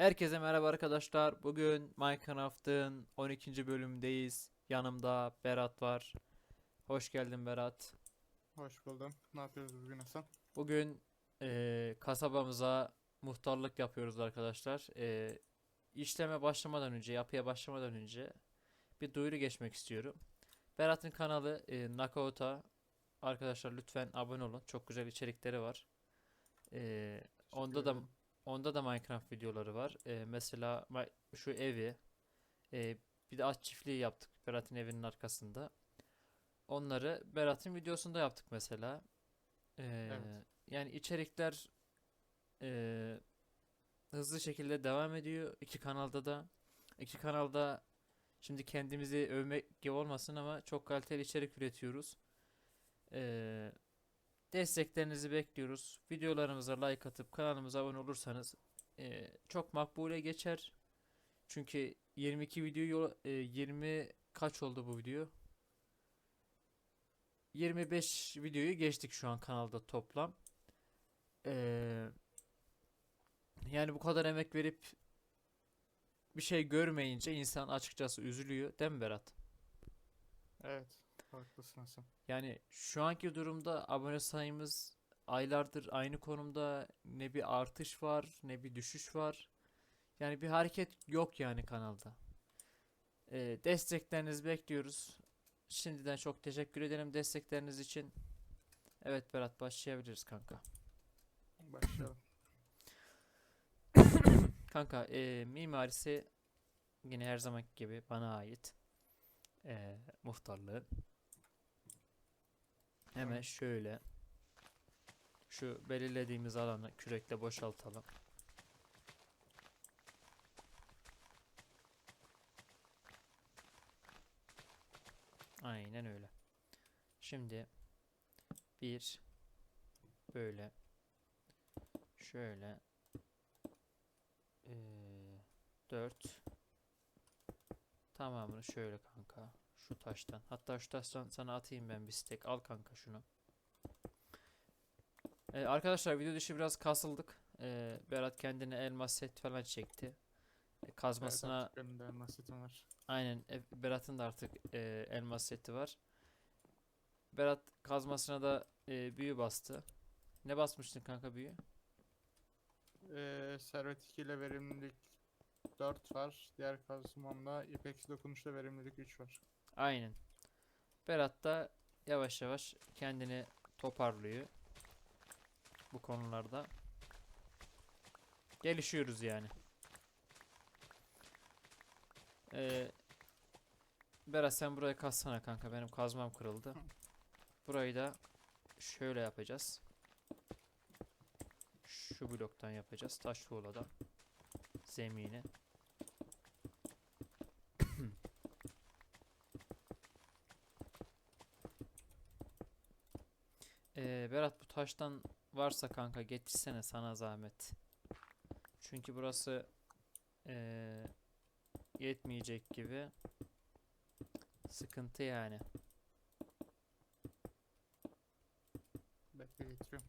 Herkese merhaba arkadaşlar. Bugün Minecraft'ın 12. bölümündeyiz. Yanımda Berat var. Hoş geldin Berat. Hoş buldum. Ne yapıyoruz bugün Hasan? Bugün eee, kasabamıza muhtarlık yapıyoruz arkadaşlar. Eee işleme başlamadan önce, yapıya başlamadan önce bir duyuru geçmek istiyorum. Berat'ın kanalı eee Knockout'a arkadaşlar lütfen abone olun. Çok güzel içerikleri var. Eee, onda da. Onda da Minecraft videoları var. Ee, mesela şu evi, e, bir de at çiftliği yaptık Berat'ın evinin arkasında. Onları Berat'ın videosunda yaptık mesela. Ee, Evet. yani içerikler e, hızlı şekilde devam ediyor. İki kanalda da. İki kanalda şimdi kendimizi övmek gibi olmasın ama çok kaliteli içerik üretiyoruz. Ee, Desteklerinizi bekliyoruz. Videolarımıza like atıp kanalımıza abone olursanız eee, çok makbule geçer. Çünkü 22 video eee, 20 kaç oldu bu video? 25 videoyu geçtik şu an kanalda toplam. Eee, yani bu kadar emek verip bir şey görmeyince insan açıkçası üzülüyor, değil mi Berat? Evet. Haklısın Hasan. Yani şu anki durumda abone sayımız aylardır aynı konumda. Ne bir artış var, ne bir düşüş var. Yani bir hareket yok yani kanalda. Ee, desteklerinizi bekliyoruz. Şimdiden çok teşekkür ederim destekleriniz için. Evet Berat başlayabiliriz kanka. Başlayalım. Kanka ee, mimarisi yine her zamanki gibi bana ait. Ee, muhtarlığın. Hemen şöyle şu belirlediğimiz alanı kürekle boşaltalım. Aynen öyle. Şimdi bir böyle şöyle eee 4 tamamını şöyle kanka şu taştan. Hatta şu taştan sana atayım ben bir stek al kanka şunu. Ee, arkadaşlar video dışı biraz kasıldık. Ee, Berat kendine elmas set falan çekti. Ee, kazmasına benim de elmas setim var. aynen e, Berat'ın da artık e, elmas seti var. Berat kazmasına da e, büyü bastı. Ne basmıştın kanka büyü? Ee, servet 2 ile verimlilik 4 var. Diğer kazmamda ipeksi dokunuşla verimlilik 3 var. Aynen. Berat da yavaş yavaş kendini toparlıyor. Bu konularda. Gelişiyoruz yani. Ee, Berat sen buraya kazsana kanka. Benim kazmam kırıldı. Burayı da şöyle yapacağız. Şu bloktan yapacağız. Taş tuğladan. Zemini. Ee, Berat bu taştan varsa kanka getirsene sana zahmet. Çünkü burası ee, yetmeyecek gibi. Sıkıntı yani. Bekle getiriyorum.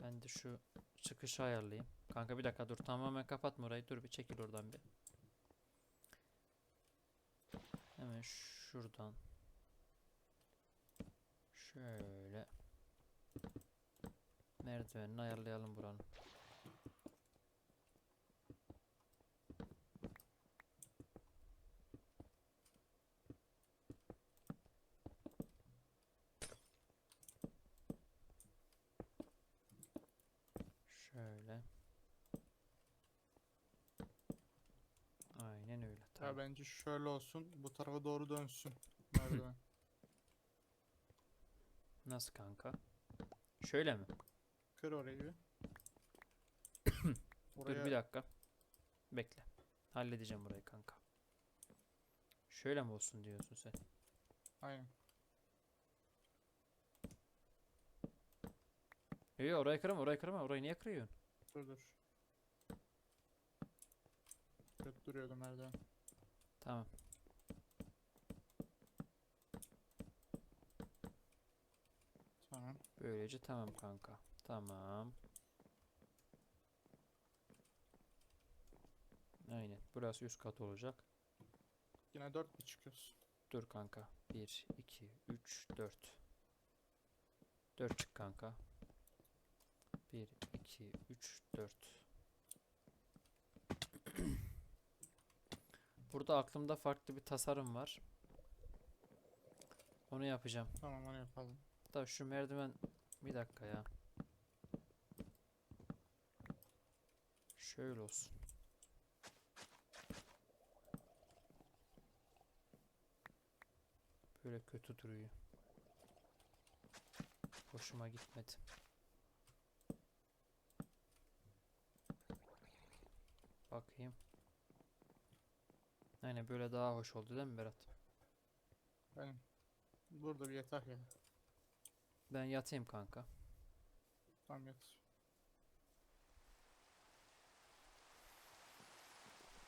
Ben de şu çıkışı ayarlayayım. Kanka bir dakika dur tamamen kapatma orayı. Dur bir çekil oradan bir. Hemen şuradan. Şöyle. Merdivenini ayarlayalım buranın. Şöyle. Aynen öyle. Ya Tamam. bence şöyle olsun. Bu tarafa doğru dönsün. Merdiven. Nasıl kanka? Şöyle mi? Kır orayı bir. Dur bir Oraya dakika. Bekle. Halledeceğim burayı kanka. Şöyle mi olsun diyorsun sen? aynen. Yok yok orayı kırma orayı kırma. Orayı niye kırıyorsun? Dur dur. Kötü duruyordu merdiven. Tamam. Böylece tamam kanka. Tamam. Aynen. Burası üst kat olacak. Yine 4 mi çıkıyoruz? Dur kanka. 1, 2, 3, 4. 4 çık kanka. 1, 2, 3, 4. Burada aklımda farklı bir tasarım var. Onu yapacağım. Tamam onu yapalım. Da şu merdiven bir dakika ya. Şöyle olsun. Böyle kötü duruyor. Hoşuma gitmedi. Bakayım. Aynen böyle daha hoş oldu değil mi Berat? Benim. Burada bir yatak ya. Ben yatayım kanka. Tamam yat.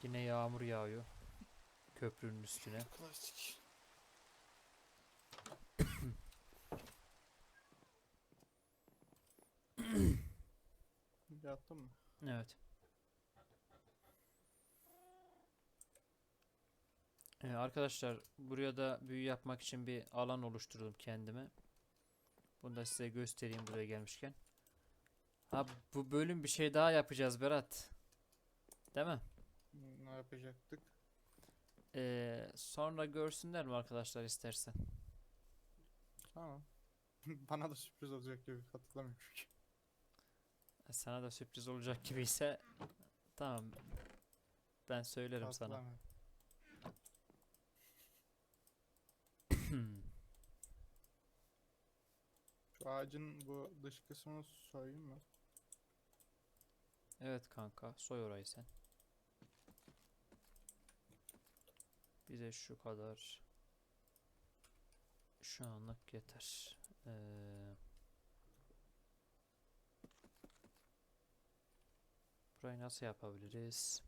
Yine yağmur yağıyor. Köprünün üstüne. Klasik. Yattın mı? Evet. Ee, arkadaşlar buraya da büyü yapmak için bir alan oluşturdum kendime. Bunu da size göstereyim buraya gelmişken. Ha bu bölüm bir şey daha yapacağız Berat. Değil mi? Ne yapacaktık? Ee, sonra görsünler mi arkadaşlar istersen? Tamam. Bana da sürpriz olacak gibi hatırlamıyorum çünkü. E, Sana da sürpriz olacak gibi ise tamam. Ben söylerim sana. Hatırlamıyorum. Ağacın bu dış kısmını soyayım mı? Evet kanka soy orayı sen. Bize şu kadar şu anlık yeter. Ee, burayı nasıl yapabiliriz?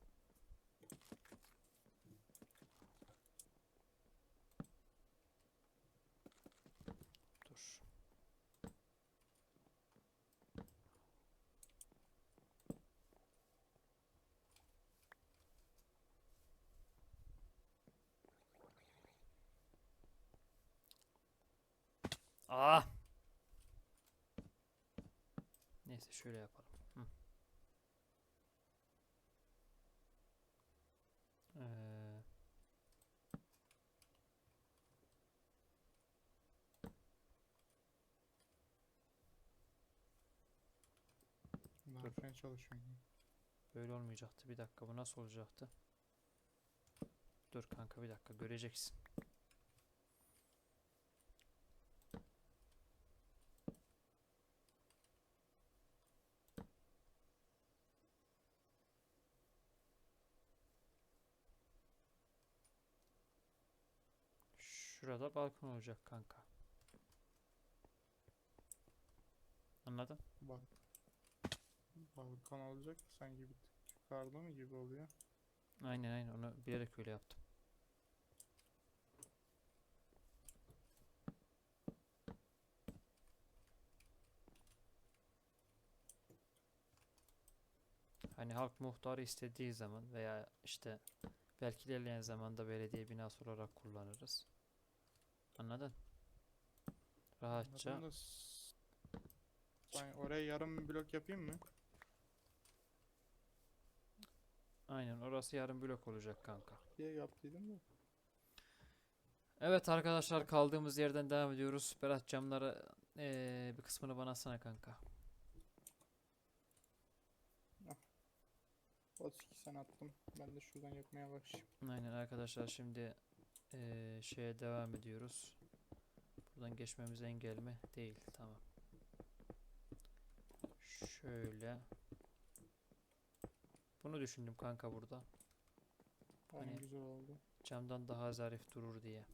Dur. Aa! Neyse şöyle yapalım. Hı. Ee, çalışmıyor. böyle olmayacaktı. Bir dakika bu nasıl olacaktı? Dur kanka bir dakika göreceksin. Şurada balkon olacak kanka. Anladın? Bak. Balkon olacak sanki bir tık yukarıda mı gibi oluyor. Aynen aynen onu bilerek öyle yaptım. Hani halk muhtarı istediği zaman veya işte belki ilerleyen zamanda belediye binası olarak kullanırız. Anladın? Rahatça. Anladım da s- Ben oraya yarım blok yapayım mı? Aynen orası yarım blok olacak kanka. diye yaptıydım da. Evet arkadaşlar kaldığımız yerden devam ediyoruz. Berat camları eee, bir kısmını bana atsana kanka. 32 sen attım. Ben de şuradan yapmaya başlayayım. Aynen arkadaşlar şimdi eee, şeye devam ediyoruz. Buradan geçmemiz engel mi? Değil. Tamam. Şöyle. Bunu düşündüm kanka burada. Aynen Hani- güzel oldu. Camdan daha zarif durur diye.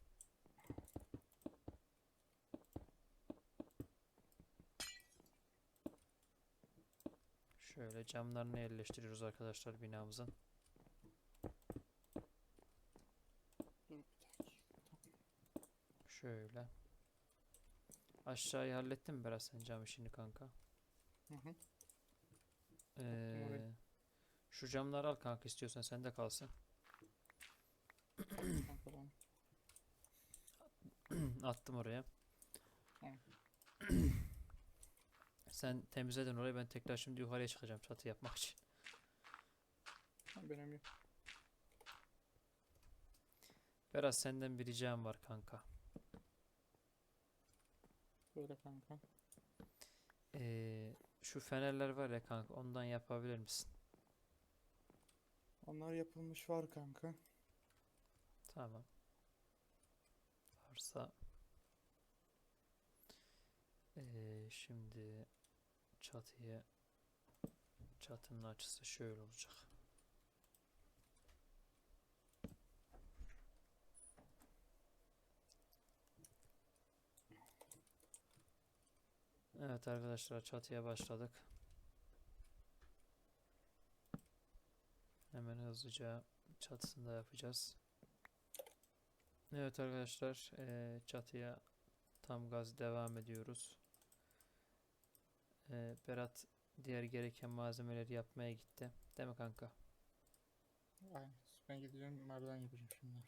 Şöyle camlarını yerleştiriyoruz arkadaşlar binamızın. Dur bir dakika. Şöyle. Aşağıyı hallettin mi biraz sen cam işini kanka? Hı hı. Ee, şu camları al kanka istiyorsan sende kalsın. Attım oraya. Tamam. Sen temizledin orayı ben tekrar şimdi yukarıya çıkacağım çatı yapmak için. Benim yok. Berat senden bir ricam var kanka. Böyle kanka. Ee, şu fenerler var ya kanka ondan yapabilir misin? Onlar yapılmış var kanka. Tamam. Varsa Ee, şimdi çatıya çatının açısı şöyle olacak. Evet arkadaşlar çatıya başladık. Hemen hızlıca çatısını da yapacağız. Evet arkadaşlar eee, çatıya tam gaz devam ediyoruz. Eee, Berat diğer gereken malzemeleri yapmaya gitti. Değil mi kanka? Aynen. Ben gideceğim merdiven yapacağım şimdi.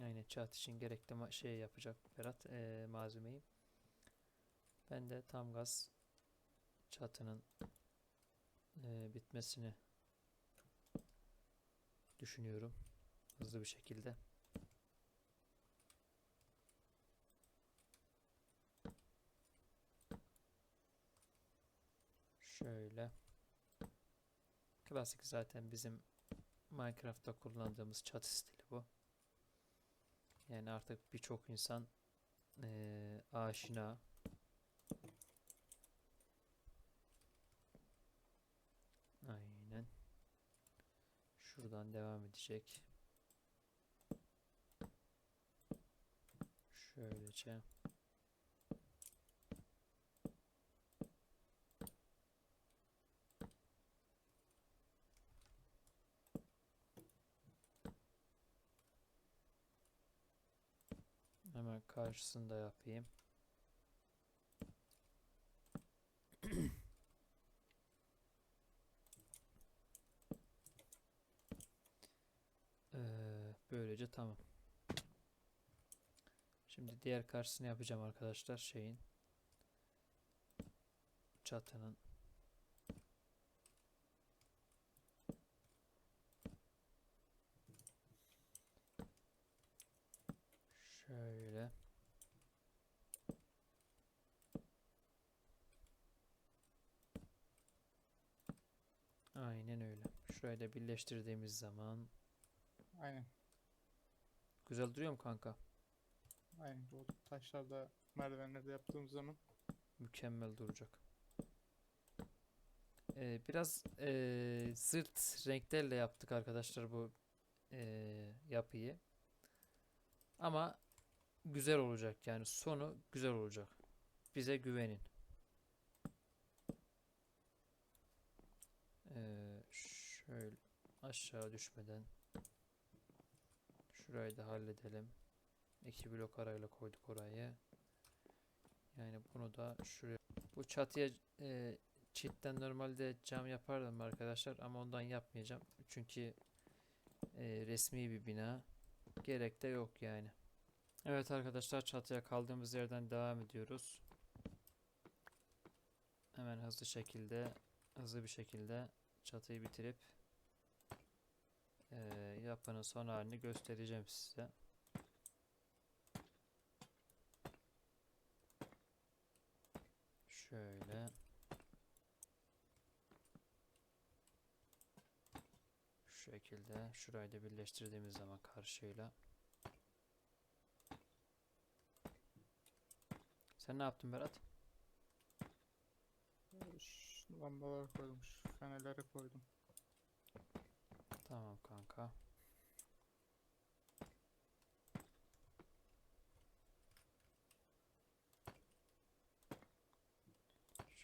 Aynen çat için gerekli şey yapacak Berat eee, malzemeyi. Ben de tam gaz çatının eee, bitmesini düşünüyorum. Hızlı bir şekilde. Şöyle. Klasik zaten bizim Minecraft'ta kullandığımız çatı stili bu. Yani artık birçok insan eee, aşina. Aynen. Şuradan devam edecek. Şöylece. Hemen karşısında yapayım. Böylece tamam. Şimdi diğer karşısını yapacağım arkadaşlar şeyin çatının şöyle aynen öyle. Şurayı da birleştirdiğimiz zaman Aynen. Güzel duruyor mu kanka? Aynen. Bu taşlarda merdivenlerde yaptığımız zaman Mükemmel duracak. Ee, biraz ee, zırt renklerle yaptık arkadaşlar bu ee, yapıyı. Ama güzel olacak yani sonu güzel olacak. Bize güvenin. Ee, şöyle aşağı düşmeden şurayı da halledelim. İki blok arayla koyduk orayı. Yani bunu da şuraya bu çatıya e, çitten normalde cam yapardım arkadaşlar ama ondan yapmayacağım. Çünkü e, resmi bir bina. Gerek de yok yani. Evet arkadaşlar çatıya kaldığımız yerden devam ediyoruz. Hemen hızlı şekilde hızlı bir şekilde çatıyı bitirip e, yapının son halini göstereceğim size. Şöyle. Şu şekilde şurayı da birleştirdiğimiz zaman karşıyla. Sen ne yaptın Berat? lambaları koydum. Şu fenerleri koydum. Tamam kanka.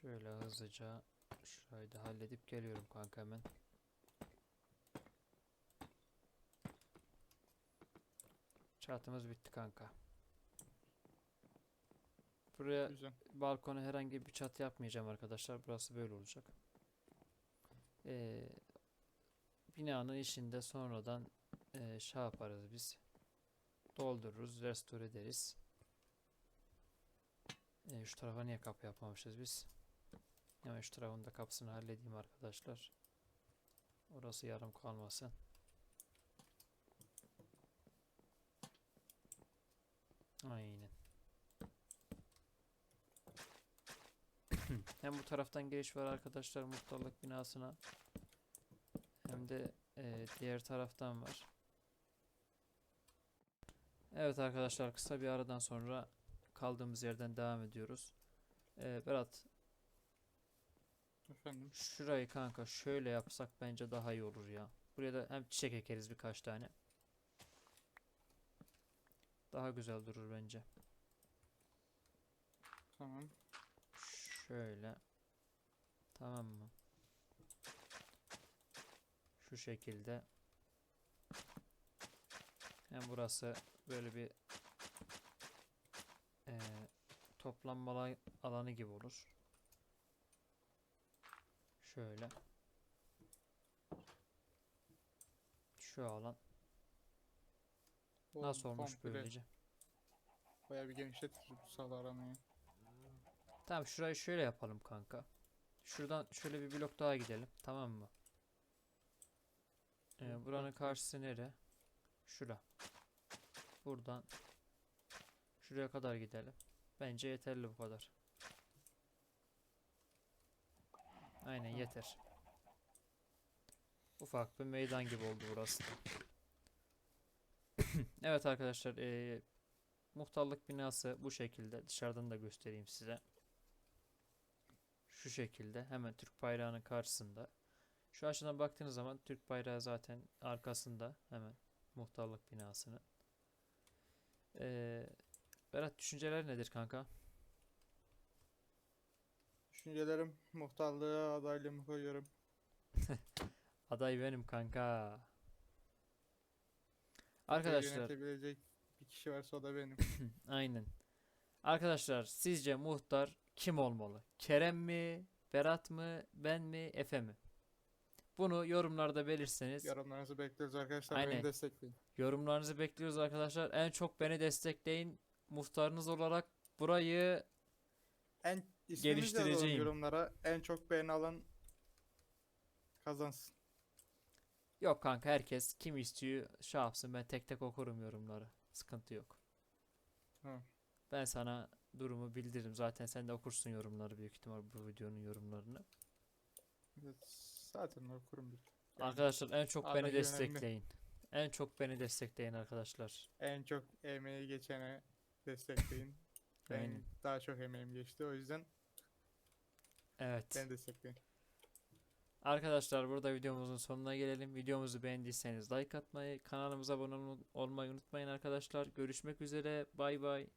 Şöyle hızlıca şurayı da halledip geliyorum kanka hemen. Çatımız bitti kanka. Buraya Güzel. balkona herhangi bir çatı yapmayacağım arkadaşlar. Burası böyle olacak. Ee, binanın içinde sonradan eee, şey yaparız biz. Doldururuz, restore ederiz. Eee, şu tarafa niye kapı yapmamışız biz? Hemen şu tarafın da kapısını halledeyim arkadaşlar. Orası yarım kalmasın. Aynen. Hem bu taraftan giriş var arkadaşlar muhtarlık binasına. Hem de e, diğer taraftan var. Evet arkadaşlar kısa bir aradan sonra kaldığımız yerden devam ediyoruz. E, Berat Efendim. şurayı kanka şöyle yapsak bence daha iyi olur ya. Buraya da hem çiçek ekeriz birkaç tane. Daha güzel durur bence. Tamam. Şöyle. Tamam mı? Şu şekilde. Hem burası böyle bir eee toplanma ala- alanı gibi olur. Şöyle. Şu alan O nasıl olmuş komple böylece? Bayağı bir genişletir bu sağlı aramayı. Tamam şurayı şöyle yapalım kanka. Şuradan şöyle bir blok daha gidelim. Tamam mı? Ee, buranın karşısı nere? Şura. Buradan şuraya kadar gidelim. Bence yeterli bu kadar. Aynen yeter. Ufak bir meydan gibi oldu burası. Evet arkadaşlar, eee, muhtarlık binası bu şekilde. Dışarıdan da göstereyim size. Şu şekilde hemen Türk bayrağının karşısında. Şu açıdan baktığınız zaman Türk bayrağı zaten arkasında hemen muhtarlık binasının. Eee Berat düşünceler nedir kanka? Düşüncelerim muhtarlığa adaylığımı koyuyorum. Aday benim kanka. Arkadaşlar Yönetebilecek bir kişi varsa o da benim. aynen. Arkadaşlar sizce muhtar kim olmalı? Kerem mi? Berat mı? Ben mi? Efe mi? Bunu yorumlarda belirtseniz Yorumlarınızı bekliyoruz arkadaşlar. Aynen. Beni destekleyin. yorumlarınızı bekliyoruz arkadaşlar. En çok beni destekleyin. Muhtarınız olarak burayı En Geliştireceğim. yorumlara. En çok beğeni alan kazansın. yok kanka herkes kim istiyor şey yapsın ben tek tek okurum yorumları. Sıkıntı yok. Tamam. Ben sana durumu bildiririm. Zaten sen de okursun yorumları büyük ihtimal bu videonun yorumlarını. Evet, zaten okurum bir. Yani Arkadaşlar en çok beni önemli. destekleyin. En çok beni destekleyin arkadaşlar. En çok emeği geçene destekleyin. Benim daha çok emeğim geçti. O yüzden Evet. beni destekleyin. Arkadaşlar burada videomuzun sonuna gelelim. Videomuzu beğendiyseniz like atmayı, kanalımıza abone ol- olmayı unutmayın arkadaşlar. Görüşmek üzere. Bay bay.